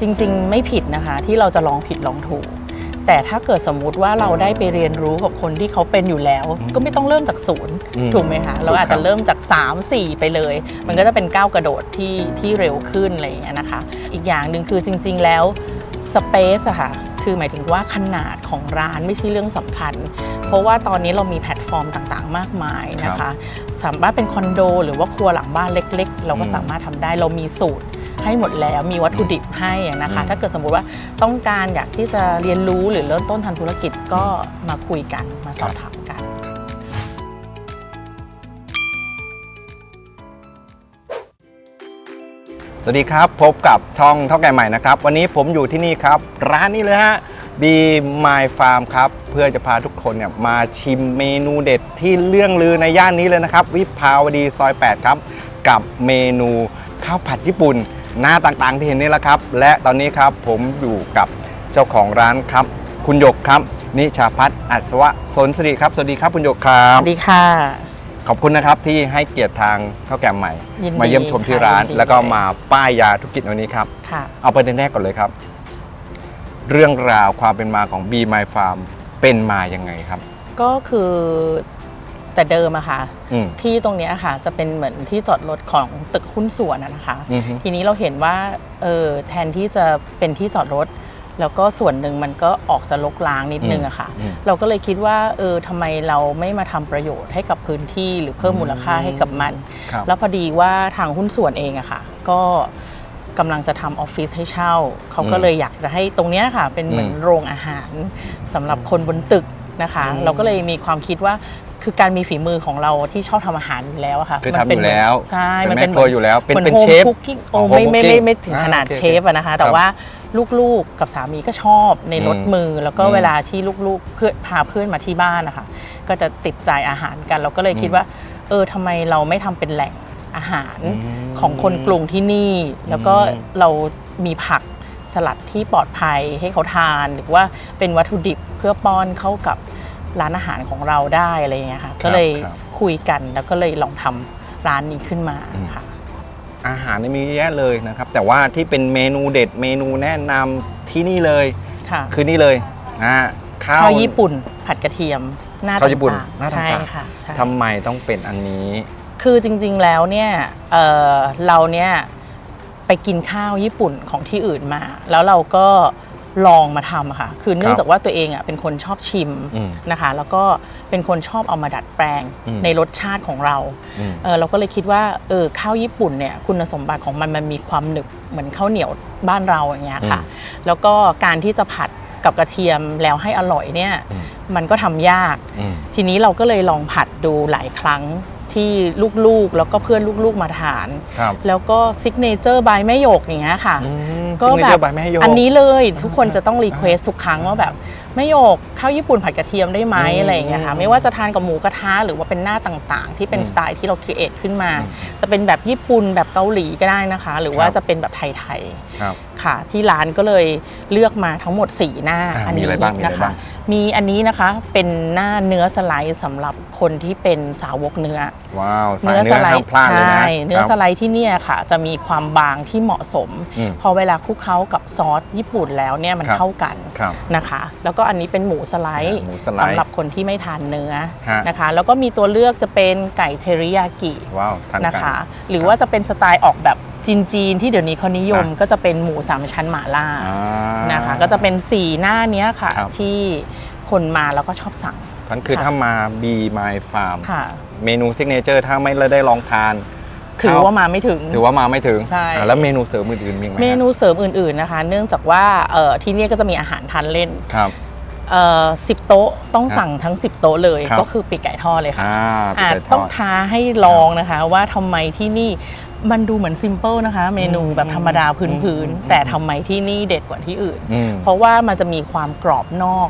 จริงๆ ไม่ผิดนะคะที่เราจะลองผิดลองถูก แต่ถ้าเกิดสมมุติว่าเราได้ไปเรียนรู้กับคนที่เขาเป็นอยู่แล้วอืมก็ไม่ต้องเริ่มจากศูนย์อืมถูกไหมคะเราอาจถูกครัจะบเริ่มจาก 3 4 ไปเลย มันก็จะเป็นก้าวกระโดดที่ที่เร็วขึ้นอะไรอย่างเงี้ยนะคะ อีกอย่างหนึ่งคือจริง ๆ แล้วสเปซอะค่ะคือหมายถึงว่าขนาดของร้านไม่ใช่เรื่องสำคัญ เพราะว่าตอนนี้เรามีแพลตฟอร์มต่างๆ มากมายนะคะสามารถเป็นคอนโด หรือว่าครัวหลังบ้านเล็ก ๆ เราก็อืม สามารถทำได้เรามีสูตร ให้หมดแล้วมีวัตถุดิบให้อะนะคะอืมถ้าเกิดสมมุติว่าต้องการอยากที่จะเรียนรู้หรือเริ่มต้นทำธุรกิจก็มาคุยกันมาสอบถามกันสวัสดีครับ พบกับช่องเท่าแก่ใหม่นะครับ วันนี้ผมอยู่ที่นี่ครับ ร้านนี้เลยฮะ Be My Farm ครับ เพื่อจะพาทุกคนเนี่ยมาชิมเมนูเด็ดที่เรื่องลือในย่านนี้เลยนะครับ วิภาวดีซอย 8 ครับ กับเมนูข้าวผัดญี่ปุ่น หน้าต่างๆที่เห็นนี่แหละครับ และตอนนี้ครับผมอยู่กับเจ้าของร้านครับ คุณหยกครับ นิชาพัฒน์อัศวะสนสิริครับ สวัสดีครับคุณหยกครัสบ วัสดีค่ะ ขอบคุณนะครับที่ให้เกียรติทางเท่าแก่ใหม่ ยินดีมาเยี่ยมชมที่ร้าน ค่ะยินดี แล้วก็มาป้ายยาธุรกิจวันนี้ครับ ค่ะ เอาประเด็นแรกก่อนเลยครับ เรื่องราวความเป็นมาของ Be My Farm เป็นมายังไงครับ ก็คือ แต่เดิมอะค่ะ อืม ที่ตรงเนี้ยค่ะจะเป็นเหมือนที่จอดรถของตึกหุ้นส่วนอะนะคะ อือฮึ ทีนี้เราเห็นว่าเออแทนที่จะเป็นที่จอดรถ แล้วก็ส่วนหนึ่งมันก็ออกจะลกล้างนิดนึงอะค่ะ อืม เราก็เลยคิดว่าเออทำไมเราไม่มาทำประโยชน์ให้กับพื้นที่หรือเพิ่มมูลค่าให้กับมัน ครับ แล้วพอดีว่าทางหุ้นส่วนเองอะค่ะ ก็กำลังจะทำออฟฟิศให้เช่า เขาก็อืมเลยอยากจะให้ตรงเนี้ยค่ะ เป็นเหมือนอืมโรงอาหารสำหรับคนบนตึกนะคะ อืม เราก็เลยมีความคิดว่า คือการมีฝีมือของเราที่ชอบทำอาหารอยู่แล้วอะค่ะคือมัทำเป็อนยู่แล้วใช่เป็นมันแม่เป็นครัวอยู่แล้ว เป็นหมือเป็นโฮมเชฟคุกกิ้งโอ้อ๋อไม่ home ไม่ cooking ไม่ไม่ถึงอ่าขนาดโอเคเชฟอะนะคะ แต่ครับว่าลูกๆกับสามีก็ชอบในรถอืมมือ แล้วก็อืมเวลาที่ลูกๆเพื่อนพาเพื่อนมาที่บ้านนะคะก็จะติดใจอาหารกันเราก็เลยคิดอืมว่า เออทำไมเราไม่ทำเป็นแหล่งอาหารอืมของคนกรุงที่นี่ แล้วก็อืมเรามีผักสลัดที่ปลอดภัยให้เขาทาน หรือว่าเป็นวัตถุดิบเพื่อป้อนเข้ากับ ร้านอาหารของเราได้อะไรอย่างเงี้ยค่ะก็เลยครับคุยกันแล้วก็เลยลองทำร้านนี้ขึ้นมาอืมค่ะอาหารเนี่ยมีเยอะแยะเลยนะครับ แต่ว่าที่เป็นเมนูเด็ดเมนูแนะนำที่นี่เลยค่ะคือนี่เลยนะฮะข้าวข้าวญี่ปุ่น ผัดกระเทียมหน้าข้าวญี่ปุ่นต่างหน้าๆใช่ต่างๆค่ะใช่ทำไมต้องเป็นอันนี้ คือจริงๆแล้วเนี่ยเอ่อเราเนี่ยไปกินข้าวญี่ปุ่นของที่อื่นมา แล้วเราก็ ลองมาทำอะค่ะ คือเนื่องจากว่าตัวเองอะเป็นคนชอบชิมอืมนะคะ แล้วก็เป็นคนชอบเอามาดัดแปลงอืมในรสชาติของเราอืม เออเราก็เลยคิดว่าเออข้าวญี่ปุ่นเนี่ยคุณสมบัติของมันมันมีความหนึบเหมือนข้าวเหนียวบ้านเราอย่างเงี้ยค่ะ แล้วก็การที่จะผัดกับกระเทียมแล้วให้อร่อยเนี่ย อืม มันก็ทำยาก อืม ทีนี้เราก็เลยลองผัดดูหลายครั้ง ที่ลูกๆ แล้วก็เพื่อนลูกๆมาทาน ครับแล้วก็ซิกเนเจอร์บายแม่หยกอย่างเงี้ยค่ะอืมก็ซิกเนแบเจอบร์ by แม่โยกอันนี้เลยทุกคนจะต้องรีเควสทุกครั้งว่าแบบ แม่หยกข้าวญี่ปุ่นผัดกระเทียมได้ไหมอืมอะไรอย่างเงี้ยค่ะไม่ว่าจะทานกับหมูกระทะหรือว่าเป็นหน้าต่างๆ ที่เป็นอืมสไตล์ที่เราครีเอทขึ้นมาอืมจะเป็นแบบญี่ปุ่นแบบเกาหลีก็ได้นะคะ หรือว่าครับ จะเป็นแบบไทยครับๆค่ะที่ร้านก็เลยเลือกมาทั้งหมด 4 หน้าอ่าอันมีนี้อะไรบ้างมีอะไรนะคะ บ้าง มีอันนี้นะคะเป็นหน้าเนื้อสไลด์สำหรับคนที่เป็นสาวกเนื้อว้าวสายเนื้อเนื้สอไลห้ามด์พลาดเลยใช่ นะเนื้อครับสไลด์ที่เนี่ยค่ะ จะมีความบางที่เหมาะสม อืม พอเวลาคลุกเคล้ากับซอสญี่ปุ่นแล้วเนี่ยมันครับ เข้ากันครับ นะคะ แล้วก็อันนี้เป็นหมูสไลด์อ่าหมูสไลด์สำหรับคนที่ไม่ทานเนื้อฮะ นะคะ แล้วก็มีตัวเลือกจะเป็นไก่เทริยากิว้าวทานนะกัน คะ หรือว่าจะเป็นสไตล์ออกแบบจีนๆที่เดี๋ยวนี้เขานิยมอะ ก็จะเป็นหมูสามชั้นหม่าล่าอ่า นะคะ ก็จะเป็นสีหน้าเนี้ยค่ะ ครับ ที่คนมาแล้วก็ชอบสั่งนั่นคือค่ะ ถ้ามา Be My Farm ค่ะ เมนูซิกเนเจอร์ถ้าไม่ได้ลองทาน ถือว่ามาไม่ถึง ถือว่ามาไม่ถึงใช่ อ่าแล้วเมนูเสริมอื่นๆมีไหมฮะเมนูเสริมอื่นๆนะคะ เนื่องจากว่าเอ่อที่เนี่ยก็จะมีอาหารทานเล่น ครับ เอ่อสิบโต๊ะต้องครับสั่งทั้ง 10 โต๊ะเลยครับก็คือปีกไก่ทอดเลยค่ะอ่าอะเป็ดทต้องอดท้าให้ลองนะคะ ว่าทำไมที่นี่มันดูเหมือนซิมเ l ิลนะคะ เมนูอืมแบบธรรมดาอืพื้มนๆแต่ทำไมที่นี่เด็ดกว่าที่อื่น อืม เพราะว่ามันจะมีความกรอบนอก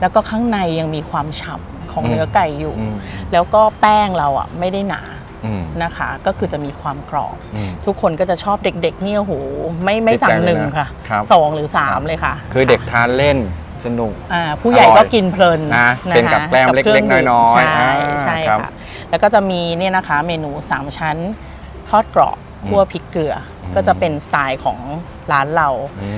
แล้วก็ข้างในยังมีความฉ่ำของอืม เนื้อไก่อยู่ อืมแล้วก็แป้งเราอะไม่ได้หนาอืมนะคะ ก็คือจะมีความกรอบ อืม ทุกคนก็จะชอบเด็กๆเนี่ยโอ้โหไม่ไม่ติดใจสั่งหนึ่งเลยนะค่ะครับ สองหรือสามเลยค่ะคือเด็กทานเล่น สนุก อ่าผู้ใหญ่อร่อยก็กินเพลินนะเป็นกับแกล้มคเล็กๆครื่องดื่มน้อยๆใช่อ่าใช่ครับค่ะแล้วก็จะมีเนี่ยนะคะเมนู 3 ชั้นทอดกรอบคั่วพริกเกลืออม ก็จะเป็นสไตล์ของร้านเรา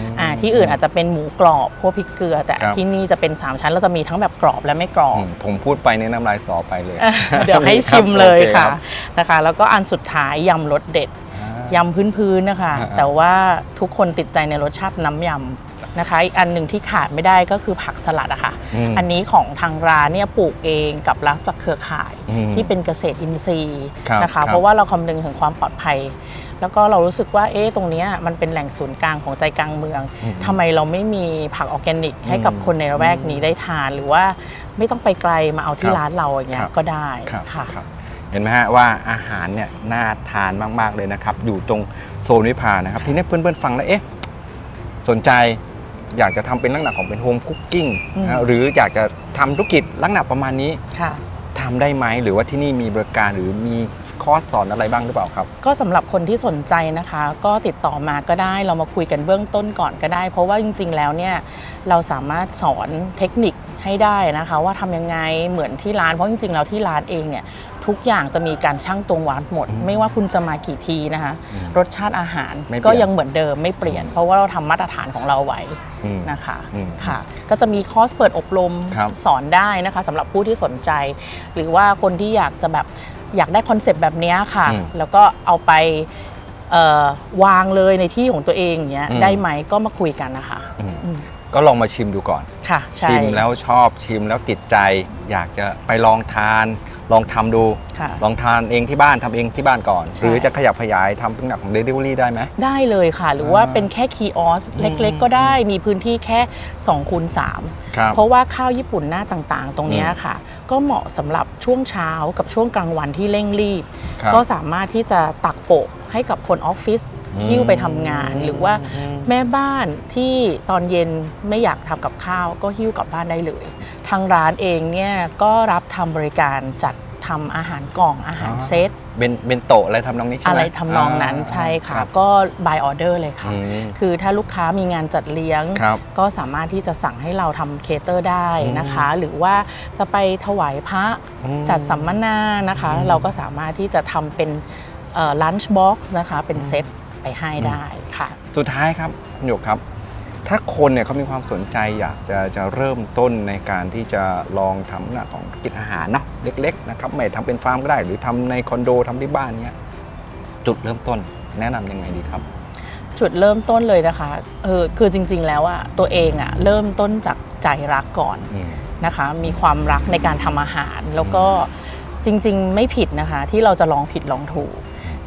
ม อ่าที่อื่นอาจจะเป็นหมูกรอบคั่วพริกเกลือ แต่ครับ ที่นี่จะเป็น 3 ชั้นเราจะมีทั้งแบบกรอบและไม่กรอบอืมผมพูดไปในน้ำลายสอไปเลย เดี๋ยวให้ชิมเลยโอค่ะรับนะคะ แล้วก็อันสุดท้ายยำรสเด็ดอ่ายำพื้นๆนะคะ อ่าแต่ว่าทุกคนติดใจในรสชาติน้ำยำ นะคะอีกอันหนึ่งที่ขาดไม่ได้ก็คือผักสลัดอะค่ะมอันนี้ของทางร้านเนี่ยปลูกเองกับรัฐจากเครือข่ายอืมที่เป็นเกษตรอินทรีย์ครับนะครัคะ บ เพราะว่าเราคำนึงถึงความปลอดภัย แล้วก็เรารู้สึกว่าเอ๊ะตรงเนี้ยมันเป็นแหล่งศูนย์กลางของใจกลางเมืองอืมทำไมเราไม่มีผักออร์แกนิก ให้กับอืมคนในระแวกนี้ได้ทานหรือว่าไม่ต้องไปไกลมาเอาที่ครับร้านเราอย่างเงี้ครัยบก็ได้ครับค่ะ ครับเห็นไหมฮะว่าอาหารเนี่ยน่าทานมาก ๆ เลยนะครับ อยู่ตรงโซนวิภานะครับ ทีนี้เพื่อน ๆ ฟังแล้วเอ๊ะสนใจ อยากจะทำเป็นลักษณะของเป็นโฮมคุกกิ้งอืมนะหรืออยากจะทำธุรกิจลักษณะประมาณนี้ค่ะทำได้ไหมหรือว่าที่นี่มีบริการหรือมีคอร์สสอนอะไรบ้างหรือเปล่าครับ ก็สำหรับคนที่สนใจนะคะ ก็ติดต่อมาก็ได้เรามาคุยกันเบื้องต้นก่อนก็ได้ เพราะว่าจริง ๆ แล้วเนี่ยเราสามารถสอนเทคนิคให้ได้นะคะ ว่าทำยังไงเหมือนที่ร้านเพราะจริงๆแล้วที่ร้านเองเนี่ย ทุกอย่างจะมีการชั่งตวงวัดหมดอืมไม่ว่าคุณจะมากี่ทีนะคะอืมรสชาติอาหารไม่เปลี่ยนก็ยังเหมือนเดิมไม่เปลี่ยน เพราะว่าเราทำมาตรฐานของเราไว้อืมนะคะอืมค่ะ ก็จะมีคอร์สเปิดอบรมครับสอนได้นะคะสำหรับผู้ที่สนใจ หรือว่าคนที่อยากจะแบบอยากได้คอนเซปต์แบบเนี้ยค่ะ อืมแล้วก็เอาไปเอ่อวางเลยในที่ของตัวเองอย่างเงี้ยอืม ได้ไหมก็มาคุยกันนะคะอืมอืมก็ลองมาชิมดูก่อน ค่ะใช่ ชิมแล้วชอบชิมแล้วติดใจ อยากจะไปลองทาน ลองทำดู ค่ะ ลองทานเองที่บ้านทำเองที่บ้านก่อนใช่หรือจะขยับขยายทำเป็นแบบของ Delivery ได้ไหม ได้เลยค่ะ หรือว่าอ่าเป็นแค่คีออสอืมเล็กๆ ก็ได้มีพื้นที่แค่2คูณ3ครับเพราะว่าข้าวญี่ปุ่นหน้าต่างๆ ตรงเนี้ยค่ะ ก็เหมาะสำหรับช่วงเช้ากับช่วงกลางวันที่เร่งรีบ ครับ ก็สามารถที่จะตักโปะให้กับคนออฟฟิศอืม หิ้วไปทำงาน หรือว่าอืมแม่บ้านที่ตอนเย็นไม่อยากทำกับข้าว ก็หิ้วกลับบ้านได้เลย ทางร้านเองเนี่ยก็รับทำบริการจัดทำอาหารกล่องอาหารอ๋อเซต เบนเบนโตะอะไรทำนองนี้ใช่ไหมอะไรทำนองนั้นใช่ค่ะ รับก็ by order เลยค่ะ อืมคือถ้าลูกค้ามีงานจัดเลี้ยง ครับ ก็สามารถที่จะสั่งให้เราทำเคเตอร์ได้นะคะ หรือว่าจะไปถวายพระอืม จัดสัมมนานะคะ อืมเราก็สามารถที่จะทำเป็นลันช์บ็อกซ์นะคะ เป็นอืมเซต ไปให้ได้ค่ะสุดท้ายครับคุณหยกครับ ถ้าคนเนี่ยเขามีความสนใจอยากจะจะเริ่มต้นในการที่จะลองทำหน้าของธุรกิจอาหารเนาะเล็กๆนะครับไม่ทำเป็นฟาร์มก็ได้ หรือทำในคอนโดทำที่บ้านเนี้ยจุดเริ่มต้นแนะนำยังไงดีครับ จุดเริ่มต้นเลยนะคะเออคือจริง ๆ แล้วอะตัวเองอะเริ่มต้นจากใจรักก่อนอืมนะคะ มีความรักในการทำอาหารแล้วก็จริง ๆ ไม่ผิดนะคะ ที่เราจะลองผิดลองถูก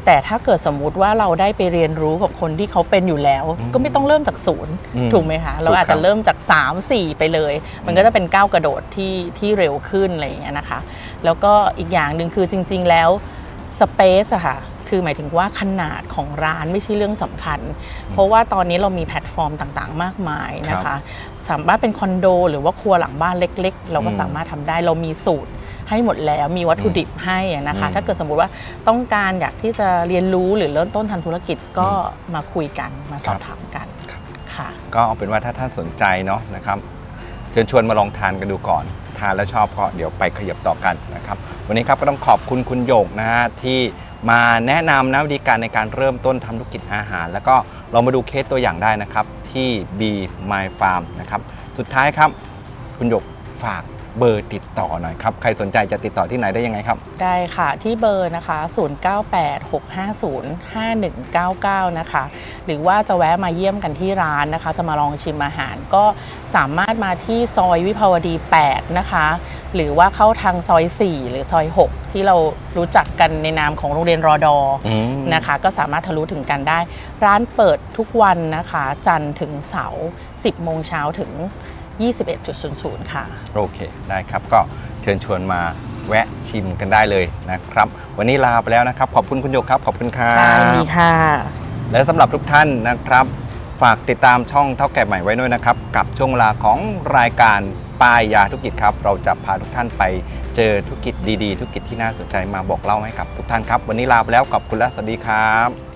แต่ถ้าเกิดสมมุติว่าเราได้ไปเรียนรู้กับคนที่เขาเป็นอยู่แล้วอืมก็ไม่ต้องเริ่มจากศูนย์อืมถูกไหมคะเราอาจถูกครัจะบเริ่มจาก 3 4 ไปเลย มันก็จะเป็นก้าวกระโดดที่ที่เร็วขึ้นอะไรอย่างเงี้ยนะคะ แล้วก็อีกอย่างหนึ่งคือจริง ๆ แล้วสเปซอะค่ะคือหมายถึงว่าขนาดของร้านไม่ใช่เรื่องสำคัญ เพราะว่าตอนนี้เรามีแพลตฟอร์มต่างๆ มากมายนะครัคะบสามารถเป็นคอนโด หรือว่าครัวหลังบ้านเล็ก ๆ เราก็อืมสามารถทำได้เรามีสูตร ให้หมดแล้วมีวัตถุดิบให้อะนะคะอืมถ้าเกิดสมมุติว่าต้องการอยากที่จะเรียนรู้หรือเริ่มต้นทำธุรกิจก็มาคุยกันมาสอบถามกันครับค่ะ ก็เอาเป็นว่าถ้าท่านสนใจเนาะนะครับเชิญชวนมาลองทานกันดูก่อนทานแล้วชอบก็เดี๋ยวไปขยับต่อกันนะครับ วันนี้ครับก็ต้องขอบคุณคุณโยกนะฮะที่มาแนะนำนะวิธีการในการเริ่มต้นทำธุรกิจอาหาร แล้วก็เรามาดูเคสตัวอย่างได้นะครับที่ Be My Farm นะครับ สุดท้ายครับ คุณโยกฝาก เบอร์ติดต่อหน่อยครับใครสนใจจะติดต่อที่ไหนได้ยังไงครับ ได้ค่ะที่เบอร์นะคะ 0986505199 นะคะ หรือว่าจะแวะมาเยี่ยมกันที่ร้านนะคะ จะมาลองชิมอาหารก็สามารถมาที่ซอยวิภาวดี 8 นะคะ หรือว่าเข้าทางซอย 4 หรือซอย 6 ที่เรารู้จักกันในนามของโรงเรียนรอดออืมนะคะ ก็สามารถทะลุถึงกันได้ ร้านเปิดทุกวันนะคะ จันทร์ถึงเสาร์10โมงเช้าถึง 21.00 ค่ะ โอเค ได้ครับ ก็เชิญชวนมาแวะชิมกันได้เลยนะครับ วันนี้ลาไปแล้วนะครับ ขอบคุณคุณโยกครับ ขอบคุณครัค่ะยินบดีค่ะ และสำหรับทุกท่านนะครับ ฝากติดตามช่องเท่าแก่ใหม่ไว้ด้วยนะครับ กับช่วงเวลาของรายการป้ายยาธุรกิจครับ เราจะพาทุกท่านไปเจอธุรกิจดีๆ ธุรกิจที่น่าสนใจมาบอกเล่าให้กับทุกท่านครับ วันนี้ลาไปแล้วขอบคุณและสวัสดีครับ